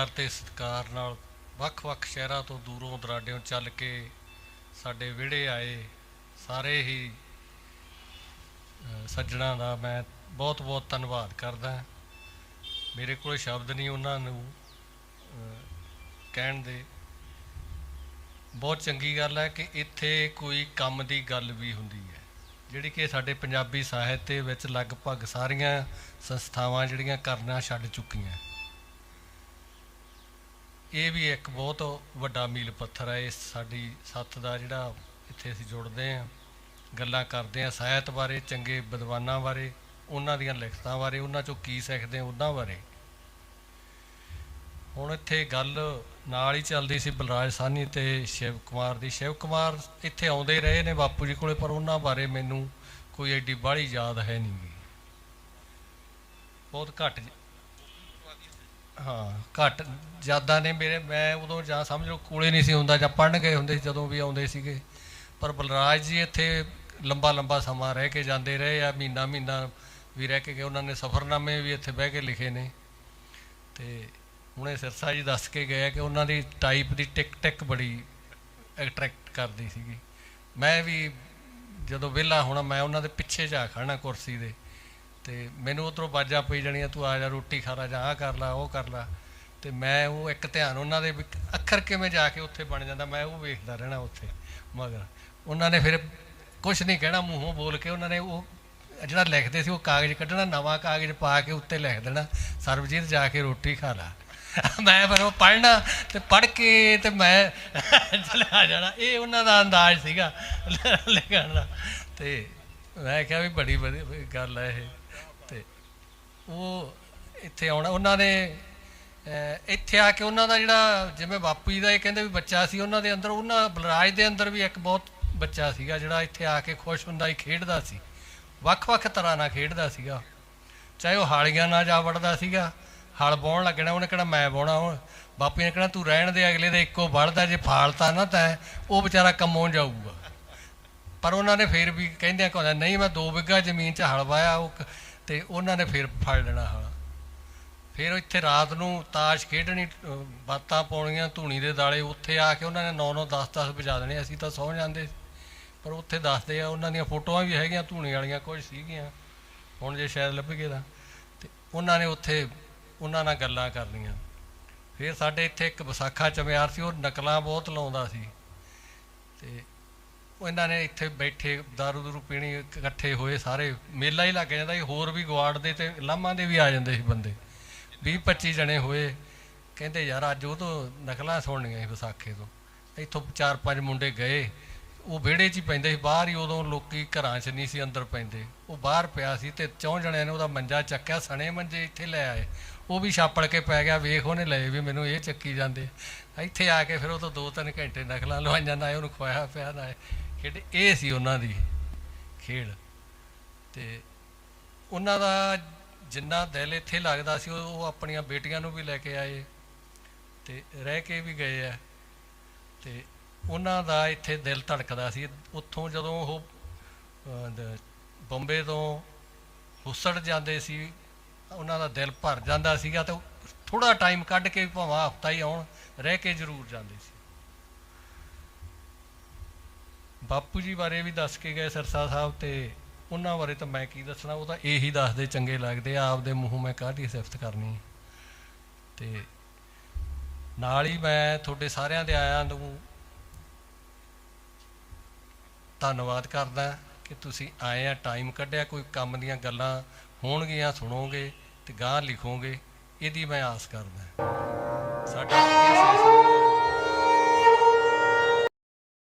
ਪਿਆਰ ਤੇ ਸਤਿਕਾਰ ਨਾਲ ਵੱਖ-ਵੱਖ ਸ਼ਹਿਰਾਂ ਤੋਂ ਦੂਰੋਂ ਦਰਾਡਿਓਂ ਚੱਲ ਕੇ ਸਾਡੇ ਵਿਹੜੇ ਆਏ। ਸਾਰੇ ਹੀ ਅ, ਸੱਜਣਾ ਦਾ ਮੈਂ ਬਹੁਤ-ਬਹੁਤ ਧੰਨਵਾਦ ਕਰਦਾ। ਮੇਰੇ ਕੋਲ ਸ਼ਬਦ ਨਹੀਂ ਉਹਨਾਂ ਨੂੰ ਕਹਿਣ ਦੇ। ਬਹੁਤ ਚੰਗੀ ਗੱਲ ਹੈ ਕਿ ਇੱਥੇ ਕੋਈ ਕੰਮ ਦੀ ਗੱਲ ਵੀ ਹੁੰਦੀ ਹੈ। ਜਿਹੜੀ ਕਿ ਸਾਡੇ ਪੰਜਾਬੀ ਸਾਹਿਤ ਦੇ ਵਿੱਚ ਲਗਭਗ ਸਾਰੀਆਂ ਸੰਸਥਾਵਾਂ ਜਿਹੜੀਆਂ ਕਰਨਾ ਛੱਡ ਚੁੱਕੀਆਂ। ਇਹ ਵੀ ਇੱਕ ਬਹੁਤ ਵੱਡਾ ਮੀਲ ਪੱਥਰ ਹੈ ਇਹ ਸਾਡੀ ਸੱਥ ਦਾ ਜਿਹੜਾ ਇੱਥੇ ਅਸੀਂ ਜੁੜਦੇ ਹਾਂ, ਗੱਲਾਂ ਕਰਦੇ ਹਾਂ ਸਾਹਿਤ ਬਾਰੇ, ਚੰਗੇ ਵਿਦਵਾਨਾਂ ਬਾਰੇ, ਉਹਨਾਂ ਦੀਆਂ ਲਿਖਤਾਂ ਬਾਰੇ, ਉਹਨਾਂ ਚੋਂ ਕੀ ਸਿੱਖਦੇ ਹਾਂ ਉਹਨਾਂ ਬਾਰੇ। ਹੁਣ ਇੱਥੇ ਗੱਲ ਨਾਲ ਹੀ ਚੱਲਦੀ ਸੀ ਬਲਰਾਜ ਸਾਨੀ ਤੇ ਸ਼ਿਵ ਕੁਮਾਰ ਦੀ। ਸ਼ਿਵ ਕੁਮਾਰ ਇੱਥੇ ਆਉਂਦੇ ਰਹੇ ਨੇ ਬਾਪੂ ਜੀ ਕੋਲੇ, ਪਰ ਉਹਨਾਂ ਬਾਰੇ ਮੈਨੂੰ ਕੋਈ ਐਡੀ ਬਾਹਲੀ ਯਾਦ ਹੈ ਨਹੀਂ ਬਹੁਤ ਘੱਟ ਹਾਂ, ਘੱਟ ਯਾਦਾਂ ਨੇ ਮੇਰੇ, ਮੈਂ ਉਦੋਂ ਜਾਂ ਸਮਝ ਲਓ ਕੋਲੇ ਨਹੀਂ ਸੀ ਹੁੰਦਾ ਜਾਂ ਪੜਨ ਗਏ ਹੁੰਦੇ ਸੀ ਜਦੋਂ ਵੀ ਆਉਂਦੇ ਸੀਗੇ। ਪਰ ਬਲਰਾਜ ਜੀ ਇੱਥੇ ਲੰਬਾ ਲੰਬਾ ਸਮਾਂ ਰਹਿ ਕੇ ਜਾਂਦੇ ਰਹੇ ਆ, ਮਹੀਨਾ ਮਹੀਨਾ ਵੀ ਰਹਿ ਕੇ ਗਏ। ਉਹਨਾਂ ਨੇ ਸਫ਼ਰਨਾਮੇ ਵੀ ਇੱਥੇ ਬਹਿ ਕੇ ਲਿਖੇ ਨੇ। ਤੇ ਹੁਣੇ ਸਿਰਸਾ ਜੀ ਦੱਸ ਕੇ ਗਏ ਕਿ ਉਹਨਾਂ ਦੀ ਟਾਈਪ ਦੀ ਟਿਕ ਟਿਕ ਬੜੀ ਅਟਰੈਕਟ ਕਰਦੀ ਸੀਗੀ। ਮੈਂ ਵੀ ਜਦੋਂ ਵਿਹਲਾ ਹੋਣਾ, ਮੈਂ ਉਹਨਾਂ ਦੇ ਪਿੱਛੇ ਜਾ ਖੜਨਾ ਕੁਰਸੀ ਦੇ ਤੇ ਮੈਨੂੰ ਉਧਰੋਂ ਬਾਜਾਂ ਪਈ ਜਾਣੀਆਂ, ਤੂੰ ਆ ਜਾ, ਰੋਟੀ ਖਾ ਲਾ, ਜਾਂ ਆਹ ਕਰ ਲਾ, ਉਹ ਕਰ ਲਾ। ਤੇ ਮੈਂ ਉਹ ਇੱਕ ਧਿਆਨ ਉਹਨਾਂ ਦੇ ਵੀ ਅੱਖਰ ਕਿਵੇਂ ਜਾ ਕੇ ਉੱਥੇ ਬਣ ਜਾਂਦਾ, ਮੈਂ ਉਹ ਵੇਖਦਾ ਰਹਿਣਾ ਉੱਥੇ, ਮਗਰ। ਉਹਨਾਂ ਨੇ ਫਿਰ ਕੁਝ ਨਹੀਂ ਕਹਿਣਾ, ਮੂੰਹੋਂ ਬੋਲ ਕੇ ਉਹਨਾਂ ਨੇ ਉਹ ਜਿਹੜਾ ਲਿਖਦੇ ਸੀ, ਉਹ ਕਾਗਜ਼ ਕੱਢਣਾ, ਨਵਾਂ ਕਾਗਜ਼ ਪਾ ਕੇ ਉੱਤੇ ਲਿਖ ਦੇਣਾ, ਸਰਬਜੀਤ, ਜਾ ਕੇ ਰੋਟੀ ਖਾ ਲਾ। ਮੈਂ ਫਿਰ ਉਹ ਪੜ੍ਹਨਾ ਤੇ ਪੜ੍ਹ ਕੇ ਤੇ ਮੈਂ ਚਲਾ ਜਾਣਾ। ਇਹ ਉਹਨਾਂ ਦਾ ਅੰਦਾਜ਼ ਸੀਗਾ ਲਿਖਣ ਦਾ। ਤੇ ਮੈਂ ਕਿਹਾ ਵੀ ਬੜੀ ਵਧੀਆ ਗੱਲ ਹੈ ਇਹ। ਉਹ ਇੱਥੇ ਆਉਣਾ, ਉਹਨਾਂ ਨੇ ਇੱਥੇ ਆ ਕੇ ਉਹਨਾਂ ਦਾ ਜਿਹੜਾ ਜਿਵੇਂ ਬਾਪੂ ਜੀ ਦਾ ਇਹ ਕਹਿੰਦੇ ਵੀ ਬੱਚਾ ਸੀ, ਉਹਨਾਂ ਦੇ ਅੰਦਰ, ਉਹਨਾਂ ਬਲਰਾਜ ਦੇ ਅੰਦਰ ਵੀ ਇੱਕ ਬਹੁਤ ਬੱਚਾ ਸੀਗਾ ਜਿਹੜਾ ਇੱਥੇ ਆ ਕੇ ਖੁਸ਼ ਹੁੰਦਾ ਹੀ ਖੇਡਦਾ ਸੀ। ਵੱਖ-ਵੱਖ ਤਰ੍ਹਾਂ ਨਾਲ ਖੇਡਦਾ ਸੀਗਾ। ਚਾਹੇ ਉਹ ਹਾਲੀਆਂ ਨਾਲ ਜਾ ਵੜਦਾ ਸੀਗਾ, ਹਲ ਬਾਉਣ ਲੱਗਣਾ, ਉਹਨੇ ਕਿਹੜਾ ਮੈਂ ਬਾਉਣਾ ਹੁਣ ਬਾਪੂ ਨੇ ਕਹਿਣਾ ਤੂੰ ਰਹਿਣ ਦੇ, ਅਗਲੇ ਦੇ ਇੱਕੋ ਵੜਦਾ, ਜੇ ਫਾਲਤਾ ਨਾ ਤੈਂ, ਉਹ ਵਿਚਾਰਾ ਕੰਮੋਂ ਜਾਊਗਾ। ਪਰ ਉਹਨਾਂ ਨੇ ਫਿਰ ਵੀ ਕਹਿੰਦਿਆਂ ਕਹਿੰਦਾ ਨਹੀਂ, ਮੈਂ 2 ਬਿੱਗਾ ਜ਼ਮੀਨ 'ਚ ਹਲ ਵਾਇਆ ਉਹ ਤੇ ਉਹਨਾਂ ਨੇ ਫਿਰ ਫੜ ਲੈਣਾ ਹਲ ਫਿਰ ਇੱਥੇ ਰਾਤ ਨੂੰ ਤਾਸ਼ ਖੇਡਣੀ ਬਾਤਾਂ ਪਾਉਣੀਆਂ, ਧੂਣੀ ਦੇ ਦਾਲੇ ਉੱਥੇ ਆ ਕੇ ਉਹਨਾਂ ਨੇ 9-9 10-10 ਵਜਾ ਦੇਣੇ, ਅਸੀਂ ਤਾਂ ਸੌ ਜਾਂਦੇ ਸੀ। ਪਰ ਉੱਥੇ ਦੱਸਦੇ ਆ, ਉਹਨਾਂ ਦੀਆਂ ਫੋਟੋਆਂ ਵੀ ਹੈਗੀਆਂ, ਧੂਣੀ ਵਾਲੀਆਂ ਕੁਝ ਸੀਗੀਆਂ। ਹੁਣ ਜੇ ਸ਼ਾਇਦ ਲੱਭ ਗਏ ਤਾਂ। ਤੇ ਉਹਨਾਂ ਨੇ ਉੱਥੇ, ਉਹਨਾਂ ਨਾਲ ਗੱਲਾਂ ਕਰਨੀਆਂ। ਫਿਰ ਸਾਡੇ ਇੱਥੇ ਇੱਕ ਵਿਸਾਖਾ ਚਮਿਆਰ ਸੀ, ਉਹ ਨਕਲਾਂ ਬਹੁਤ ਲਾਉਂਦਾ ਸੀ। ਤੇ ਇਹਨਾਂ ਨੇ ਇੱਥੇ ਬੈਠੇ, ਦਾਰੂ ਦੂਰੂ ਪੀਣੀ ਇਕੱਠੇ ਹੋਏ ਸਾਰੇ। ਮੇਲਾ ਹੀ ਲੱਗ ਜਾਂਦਾ ਸੀ, ਹੋਰ ਵੀ ਗਵਾੜ ਦੇ ਤੇ ਲਾਮਾਂ ਦੇ ਵੀ ਆ ਜਾਂਦੇ ਸੀ ਬੰਦੇ। 20 25 ਜਣੇ ਹੋਏ। ਕਹਿੰਦੇ ਯਾਰ ਅੱਜ ਉਹ ਤੋਂ ਨਕਲਾਂ ਸੁਣਨੀਆਂ ਸੀ ਵਿਸਾਖੇ ਤੋਂ। ਇੱਥੋਂ ਚਾਰ ਪੰਜ ਮੁੰਡੇ ਗਏ। ਉਹ ਵਿਹੜੇ 'ਚ ਹੀ ਪੈਂਦੇ ਸੀ, ਬਾਹਰ ਹੀ ਉਦੋਂ ਲੋਕੀ ਘਰਾਂ 'ਚ ਨਹੀਂ ਸੀ, ਅੰਦਰ ਪੈਂਦੇ। ਉਹ ਬਾਹਰ ਪਿਆ ਸੀ ਤੇ ਚੌਂ ਜਣਿਆਂ ਨੇ ਉਹਦਾ ਮੰਜਾ ਚੱਕਿਆ, ਸਣੇ ਮੰਜੇ ਇੱਥੇ ਲੈ ਆਏ। ਉਹ ਵੀ ਛਾਪੜ ਕੇ ਪੈ ਗਿਆ, ਵੇਖ ਉਹਨੇ ਲਏ ਵੀ ਮੈਨੂੰ ਇਹ ਚੱਕੀ ਜਾਂਦੇ ਇੱਥੇ ਆ ਕੇ ਫਿਰ ਉਹ ਤੋਂ ਦੋ ਤਿੰਨ ਘੰਟੇ ਨਕਲਾਂ ਲਵਾਈਆਂ, ਨਾ ਉਹਨੂੰ ਖਵਾਇਆ ਪਿਆ, ਨਾ ਖੇਡ, ਇਹ ਸੀ ਉਹਨਾਂ ਦੀ ਖੇਡ। ਤੇ ਉਹਨਾਂ ਦਾ ਜਿੰਨਾ ਦਿਲ ਇੱਥੇ ਲੱਗਦਾ ਸੀ, ਉਹ ਉਹ ਆਪਣੀਆਂ ਬੇਟੀਆਂ ਨੂੰ ਵੀ ਲੈ ਕੇ ਆਏ ਤੇ ਰਹਿ ਕੇ ਵੀ ਗਏ ਆ। ਤੇ ਉਹਨਾਂ ਦਾ ਇੱਥੇ ਦਿਲ ਧੜਕਦਾ ਸੀ। ਉੱਥੋਂ ਜਦੋਂ ਉਹ ਬੰਬੇ ਤੋਂ ਹੁਸੜ ਜਾਂਦੇ ਸੀ, ਉਹਨਾਂ ਦਾ ਦਿਲ ਭਰ ਜਾਂਦਾ ਸੀਗਾ ਤੇ ਥੋੜਾ ਟਾਈਮ ਕੱਢ ਕੇ ਵੀ ਭਾਵੇਂ ਹਫਤਾ ਹੀ ਆਉਣ, ਰਹਿ ਕੇ ਜ਼ਰੂਰ ਜਾਂਦੇ ਸੀ। ਬਾਪੂ ਜੀ ਬਾਰੇ ਵੀ ਦੱਸ ਕੇ ਗਏ ਸਰਸਾ ਸਾਹਿਬ ਤੇ ਉਹਨਾਂ ਬਾਰੇ ਤਾਂ ਮੈਂ ਕੀ ਦੱਸਣਾ, ਉਹ ਤਾਂ ਇਹੀ ਦੱਸਦੇ ਚੰਗੇ ਲੱਗਦੇ ਆ, ਆਪਦੇ ਮੂੰਹੋਂ ਮੈਂ ਕਾਹਦੀ ਸਿਫਤ ਕਰਨੀ ਤੇ ਨਾਲ ਹੀ ਮੈਂ ਤੁਹਾਡੇ ਸਾਰਿਆਂ ਦੇ ਆਇਆਂ ਨੂੰ ਧੰਨਵਾਦ ਕਰਦਾ ਕਿ ਤੁਸੀਂ ਆਏ ਆ, ਟਾਈਮ ਕੱਢਿਆ, ਕੋਈ ਕੰਮ ਦੀਆਂ ਗੱਲਾਂ ਹੋਣਗੀਆਂ, ਸੁਣੋਗੇ ਤੇ ਗਾਂ ਲਿਖੋਗੇ, ਇਹਦੀ ਮੈਂ ਆਸ ਕਰਦਾ। ਸਾਡਾ